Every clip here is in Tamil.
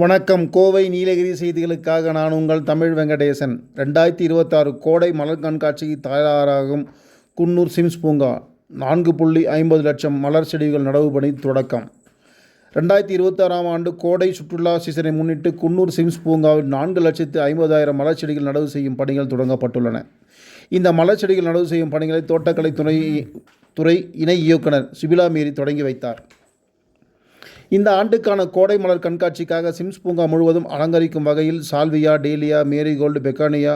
வணக்கம். கோவை நீலகிரி செய்திகளுக்காக நான் உங்கள் தமிழ் வெங்கடேசன். ரெண்டாயிரத்தி இருபத்தாறு கோடை மலர் கண்காட்சிக்கு தயாராகும் குன்னூர் சிம்ஸ் பூங்கா. நான்கு புள்ளி ஐம்பது லட்சம் மலர் செடிகள் நடவு பணி தொடக்கம். ரெண்டாயிரத்தி இருபத்தாறாம் ஆண்டு கோடை சுற்றுலா சீசனை முன்னிட்டு குன்னூர் சிம்ஸ் பூங்காவில் நான்கு லட்சத்து ஐம்பதாயிரம் மலர் செடிகள் நடவு செய்யும் பணிகள் தொடங்கப்பட்டுள்ளன. இந்த மலர் செடிகள் நடவு செய்யும் பணிகளை தோட்டக்கலை துணை துறை இணை இயக்குனர் சிபிலா மீறி தொடங்கி வைத்தார். இந்த ஆண்டுக்கான கோடை மலர் கண்காட்சிக்காக சிம்ஸ் பூங்கா முழுவதும் அலங்கரிக்கும் வகையில் salvia dahlia marigold begonia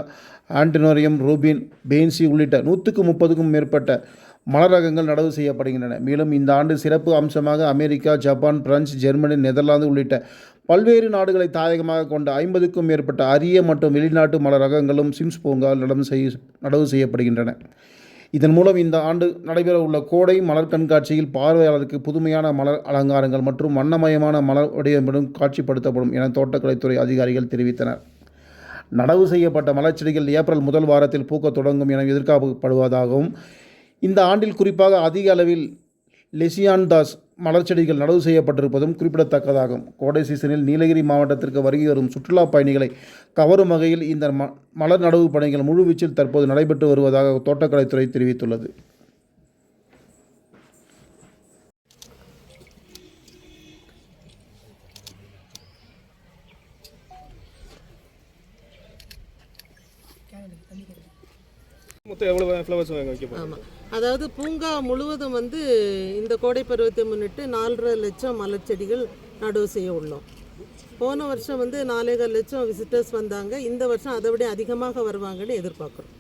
antirrhinum Rubin pansy உள்ளிட்ட நூற்றுக்கு முப்பதுக்கும் மேற்பட்ட மலர் ரகங்கள் நடவு செய்யப்படுகின்றன. மேலும் இந்த ஆண்டு சிறப்பு அம்சமாக America Japan France Germany Netherlands உள்ளிட்ட பல்வேறு நாடுகளை தாயகமாக கொண்ட ஐம்பதுக்கும் மேற்பட்ட அரிய மற்றும் வெளிநாட்டு மலர் ரகங்களும் சிம்ஸ் பூங்காவில் நடவு செய்ய நடவு செய்யப்படுகின்றன. இதன் மூலம் இந்த ஆண்டு நடைபெற உள்ள கோடை மலர் கண்காட்சியில் பார்வையாளருக்கு புதுமையான மலர் அலங்காரங்கள் மற்றும் வண்ணமயமான மலர் வடிவமிடும் காட்சிப்படுத்தப்படும் என தோட்டக்கலைத்துறை அதிகாரிகள் தெரிவித்தனர். நடவு செய்யப்பட்ட மலர்ச்செடிகள் ஏப்ரல் முதல் வாரத்தில் பூக்கத் தொடங்கும் என எதிர்பார்க்கப்படுவதாகவும் இந்த ஆண்டில் குறிப்பாக அதிக அளவில் லெசியான்தாஸ் மலர்ச்செடிகள் நடவு செய்யப்பட்டிருப்பதும் குறிப்பிடத்தக்கதாகும். கோடை சீசனில் நீலகிரி மாவட்டத்திற்கு வருகை வரும் சுற்றுலா பயணிகளை கவரும் வகையில் இந்த ம மலர் நடவு பணிகள் முழுவீச்சில் தற்போது நடைபெற்று வருவதாக தோட்டக்கலைத்துறை தெரிவித்துள்ளது. மொத்தம் எவ்வளோ ஃப்ளவர்ஸ் வைக்க ஆமாம் அதாவது பூங்கா முழுவதும் வந்து இந்த கோடை பருவத்தை முன்னிட்டு நாலரை லட்சம் மலர் செடிகள் நடவு செய்ய உள்ளோம். போன வருஷம் வந்து நாலேகால் லட்சம் விசிட்டர்ஸ் வந்தாங்க. இந்த வருஷம் அதை விட அதிகமாக வருவாங்கன்னு எதிர்பார்க்குறோம்.